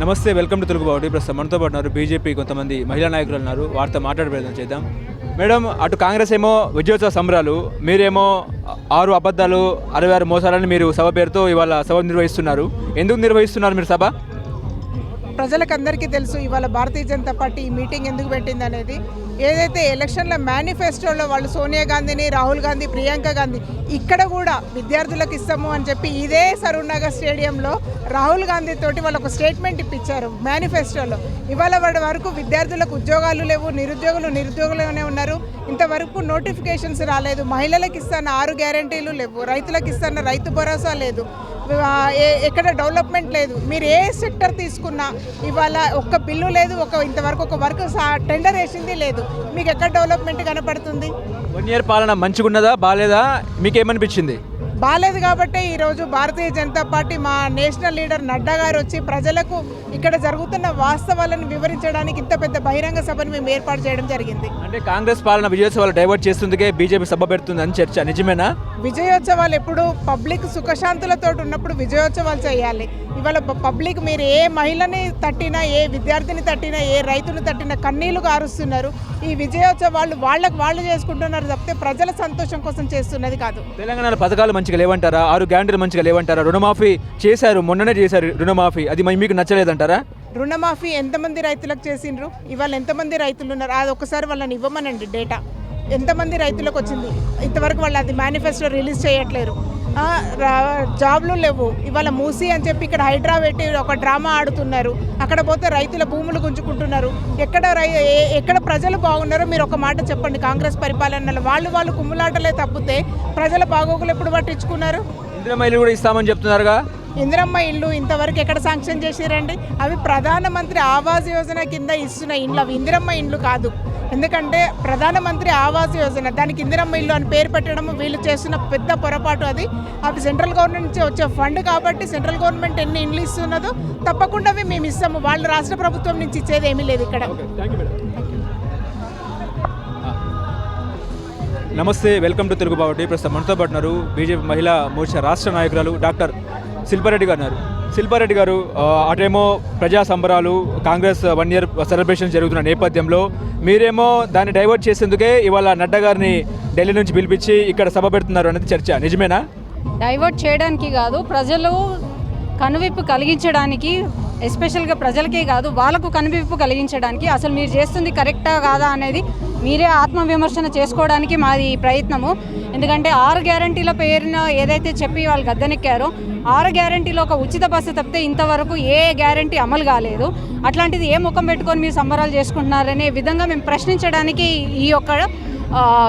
నమస్తే welcome to Telugu బావుడి ప్రస్తుతం. మనతో పాటు ఉన్నారు బీజేపీ కొంతమంది మహిళా నాయకులు ఉన్నారు. వారితో మాట్లాడే ప్రయత్నం చేద్దాం. మేడం అటు కాంగ్రెస్ ఏమో విజయోత్సవ సంబరాలు మీరేమో ఆరు అబద్ధాలు అరవై ఆరు మోసాలని మీరు సభ పేరుతో ఇవాళ సభ నిర్వహిస్తున్నారు. ఎందుకు నిర్వహిస్తున్నారు మీరు సభ? ప్రజలకందరికీ తెలుసు ఇవాళ భారతీయ జనతా పార్టీ ఈ మీటింగ్ ఎందుకు పెట్టింది అనేది ఏదైతే ఎలక్షన్ల మేనిఫెస్టోలో వాళ్ళు సోనియా గాంధీని రాహుల్ గాంధీ ప్రియాంక గాంధీ ఇక్కడ కూడా విద్యార్థులకు ఇస్తాము అని చెప్పి ఇదే సరూర్నగర్ స్టేడియంలో రాహుల్ గాంధీ తోటి వాళ్ళు ఒక స్టేట్మెంట్ ఇప్పించారు మేనిఫెస్టోలో. ఇవాళ వాడి వరకు విద్యార్థులకు ఉద్యోగాలు లేవు నిరుద్యోగులు నిరుద్యోగులుగానే ఉన్నారు. ఇంతవరకు నోటిఫికేషన్స్ రాలేదు. మహిళలకు ఇస్తున్న ఆరు గ్యారంటీలు లేవు. రైతులకు ఇస్తున్న రైతు భరోసా లేదు. ఎక్కడ డెవలప్మెంట్ లేదు. మీరు ఏ సెక్టర్ తీసుకున్నా ఇవాళ ఒక్క బిల్లు లేదు ఒక ఇంతవరకు ఒక వర్క్ టెండర్ వేసింది లేదు. మీకు ఎక్కడ డెవలప్మెంట్ కనపడుతుంది? వన్ ఇయర్ పాలన మంచిగున్నదా బాగాలేదా మీకేమనిపించింది? బాగాలేదు కాబట్టి ఈరోజు భారతీయ జనతా పార్టీ మా నేషనల్ లీడర్ నడ్డా గారు వచ్చి ప్రజలకు ఇక్కడ జరుగుతున్న వాస్తవాలను వివరించడానికి ఇంత పెద్ద బహిరంగ సభను మేము ఏర్పాటు చేయడం జరిగింది. అంటే కాంగ్రెస్ పాలన విజయోత్సవాలు డైవర్ట్ చేస్తుందికే బీజేపీ సభ పెడుతుందని చర్చ. నిజమేనా? విజయోత్సవాలు ఎప్పుడు పబ్లిక్ సుఖశాంతులతో ఉన్నప్పుడు విజయోత్సవాలు చేయాలి. ఇవాళ పబ్లిక్ మీరు ఏ మహిళని తట్టినా ఏ విద్యార్థిని తట్టినా ఏ రైతుని తట్టినా కన్నీళ్ళు కారుస్తున్నారు. ఈ విజయోత్సవాలు వాళ్ళకు వాళ్ళు చేసుకుంటున్నారు తప్పితే ప్రజల సంతోషం కోసం చేస్తున్నది కాదు. తెలంగాణలో పథకాలు మంచిగా లేవంటారా? ఆరు గ్యారంటీలు మంచిగా లేవంటారా? రుణమాఫీ చేశారు మొన్ననే చేశారు రుణమాఫీ. అది మరి మీకు నచ్చలేదంటారా? రుణమాఫీ ఎంతమంది రైతులకు చేసిండ్రు? ఇవాళ ఎంతమంది రైతులు ఉన్నారు? అది ఒకసారి వాళ్ళని ఇవ్వమనండి డేటా. ఎంతమంది రైతులకు వచ్చింది? ఇంతవరకు వాళ్ళు అది మేనిఫెస్టో రిలీజ్ చేయట్లేరు. జాబ్లు లేవు. ఇవాళ మూసి అని చెప్పి ఇక్కడ హైడ్రా పెట్టి ఒక డ్రామా ఆడుతున్నారు. అక్కడ పోతే రైతుల భూములు గుంజుకుంటున్నారు. ఎక్కడ రై ఎక్కడ ప్రజలు బాగున్నారో మీరు ఒక మాట చెప్పండి కాంగ్రెస్ పరిపాలనలో. వాళ్ళు వాళ్ళు కుమ్ములాటలే తప్పితే ప్రజల బాగోగులు ఎప్పుడు పట్టించుకున్నారు? ఇంద్రమైలు కూడా ఇస్తామని చెప్తున్నారుగా. ఇందిరమ్మ ఇల్లు ఇంతవరకు ఎక్కడ శాంక్షన్ చేసిరండి? అవి ప్రధానమంత్రి ఆవాస్ యోజన కింద ఇస్తున్న ఇండ్లు. అవి ఇందిరమ్మ ఇండ్లు కాదు. ఎందుకంటే ప్రధానమంత్రి ఆవాస్ యోజన దానికి ఇందిరమ్మ ఇల్లు అని పేరు పెట్టడం వీళ్ళు చేస్తున్న పెద్ద పొరపాటు అది. అవి సెంట్రల్ గవర్నమెంట్ నుంచి వచ్చే ఫండ్ కాబట్టి సెంట్రల్ గవర్నమెంట్ ఎన్ని ఇండ్లు ఇస్తున్నదో తప్పకుండా అవి మేము ఇస్తాము. వాళ్ళు రాష్ట్ర ప్రభుత్వం నుంచి ఇచ్చేది ఏమీ లేదు ఇక్కడ. నమస్తే వెల్కమ్ టు తెలుగు బావటి ప్రస్తుతం మనతో పాటున్నారు బీజేపీ మహిళా మోర్చా రాష్ట్ర నాయకురాలు డాక్టర్ శిల్పారెడ్డి గారు ఉన్నారు. శిల్పారెడ్డి గారు అటేమో ప్రజా సంబరాలు కాంగ్రెస్ వన్ ఇయర్ సెలబ్రేషన్ జరుగుతున్న నేపథ్యంలో మీరేమో దాన్ని డైవర్ట్ చేసేందుకే ఇవాళ నడ్డా గారిని ఢిల్లీ నుంచి పిలిపించి ఇక్కడ సభ పెడుతున్నారు అనేది చర్చ. నిజమేనా? డైవర్ట్ చేయడానికి కాదు ప్రజలు కనువిప్పు కలిగించడానికి ఎస్పెషల్గా ప్రజలకే కాదు వాళ్ళకు కనువిప్పు కలిగించడానికి అసలు మీరు చేస్తుంది కరెక్టా కాదా అనేది మీరే ఆత్మవిమర్శన చేసుకోవడానికి మాది ప్రయత్నము. ఎందుకంటే ఆరు గ్యారంటీల పేరున ఏదైతే చెప్పి వాళ్ళు గద్దెనెక్కారో ఆరు గ్యారంటీలో ఒక ఉచిత బస్సు తప్పితే ఇంతవరకు ఏ గ్యారంటీ అమలు కాలేదు. అట్లాంటిది ఏ ముఖం పెట్టుకొని మీరు సంబరాలు చేసుకుంటున్నారనే విధంగా మేము ప్రశ్నించడానికి ఈ యొక్క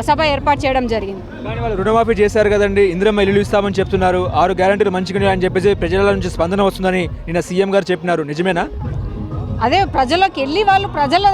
సభ ఏర్పాటు చేయడం జరిగింది. కానీ వాళ్ళు రుణమాఫీ చేశారు కదండి. ఇందిరమ్మ ఇల్లు ఇస్తామని చెప్తున్నారు. ఆరు గ్యారంటీలు మంచిగా అని చెప్పేసి ప్రజల నుంచి స్పందన వస్తుందని నిన్న సీఎం గారు చెప్పినారు. నిజమేనా? అదే ప్రజలకు వెళ్ళి వాళ్ళు ప్రజల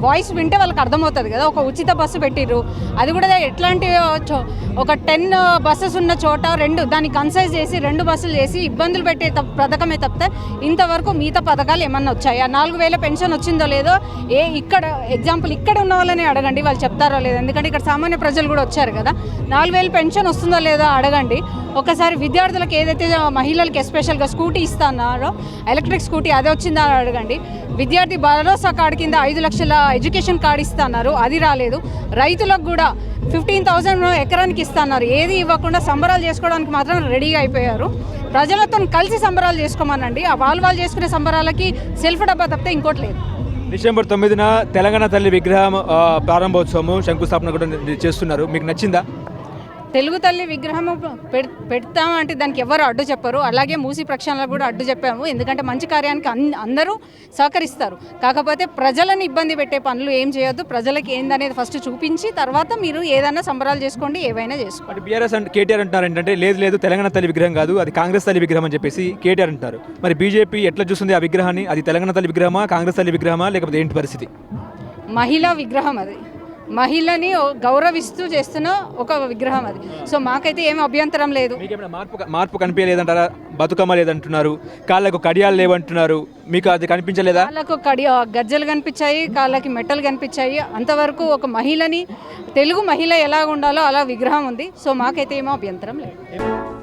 వాయిస్ వింటే వాళ్ళకి అర్థమవుతుంది కదా. ఒక ఉచిత బస్సు పెట్టిర్రు. అది కూడా ఎట్లాంటి చో- ఒక టెన్ బస్సెస్ ఉన్న చోట రెండు దాన్ని కన్సైజ్ చేసి రెండు బస్సులు చేసి ఇబ్బందులు పెట్టే పథకమే తప్పితే ఇంతవరకు మిగతా పథకాలు ఏమన్నా వచ్చాయా? నాలుగు వేల పెన్షన్ వచ్చిందో లేదో ఏ ఇక్కడ ఎగ్జాంపుల్ ఇక్కడ ఉన్న వాళ్ళని అడగండి. వాళ్ళు చెప్తారో లేదో. ఎందుకంటే ఇక్కడ సామాన్య ప్రజలు కూడా వచ్చారు కదా. నాలుగు వేలు పెన్షన్ వస్తుందో లేదో అడగండి. ఒకసారి విద్యార్థులకు ఏదైతే మహిళలకు ఎస్పెషల్గా స్కూటీ ఇస్తున్నారో ఎలక్ట్రిక్ స్కూటీ అదే వచ్చిందా అడగండి. విద్యార్థి భరోసా కార్డు కింద ఐదు లక్షల ఎడ్యుకేషన్ కార్డు ఇస్తున్నారు. అది రాలేదు. రైతులకు కూడా ఫిఫ్టీన్ థౌసండ్ ఎకరానికి ఇస్తున్నారు. ఏది ఇవ్వకుండా సంబరాలు చేసుకోవడానికి మాత్రం రెడీగా అయిపోయారు. ప్రజలతో కలిసి సంబరాలు చేసుకోమనండి. ఆ వాళ్ళు వాళ్ళు చేసుకునే సంబరాలకి సెల్ఫ్ డబ్బా తప్పితే ఇంకోటి లేదు. డిసెంబర్ తొమ్మిదిన తెలంగాణ తల్లి విగ్రహం ఆ, ప్రారంభోత్సవం శంకుస్థాపన కూడా చేస్తున్నారు. మీకు నచ్చిందా? తెలుగు తల్లి విగ్రహం పెడ్ పెడతాం అంటే దానికి ఎవరు అడ్డు చెప్పరు. అలాగే మూసి ప్రక్షాళనకు కూడా అడ్డు చెప్పాము. ఎందుకంటే మంచి కార్యానికి అందరూ సహకరిస్తారు. కాకపోతే ప్రజలను ఇబ్బంది పెట్టే పనులు ఏం చేయొద్దు. ప్రజలకి ఏందనేది ఫస్ట్ చూపించి తర్వాత మీరు ఏదైనా సంబరాలు చేసుకోండి ఏవైనా చేసుకోండి. బీఆర్ఎస్ అంటే కేటీఆర్ అంటున్నారు ఏంటంటే లేదు లేదు తెలంగాణ తల్లి విగ్రహం కాదు అది కాంగ్రెస్ తల్లి విగ్రహం అని చెప్పేసి కేటీఆర్ అంటారు మరి బీజేపీ ఎట్లా చూస్తుంది ఆ విగ్రహాన్ని? అది తెలంగాణ తల్లి విగ్రహమా కాంగ్రెస్ తల్లి విగ్రహమా లేకపోతే ఏంటి పరిస్థితి? మహిళా విగ్రహం అది. మహిళని గౌరవిస్తూ చేస్తున్న ఒక విగ్రహం అది. సో మాకైతే ఏం అభ్యంతరం లేదు. మార్పు మార్పు కనిపించలేదంటారా? బతుకమ్మ లేదంటున్నారు కాళ్ళకు కడియాలు లేవంటున్నారు. మీకు అది కనిపించలేదా? కాళ్ళకు కడి గజ్జలు కనిపించాయి కాళ్ళకి మెట్టలు కనిపించాయి. అంతవరకు ఒక మహిళని తెలుగు మహిళ ఎలా ఉండాలో అలా విగ్రహం ఉంది. సో మాకైతే ఏమో అభ్యంతరం లేదు.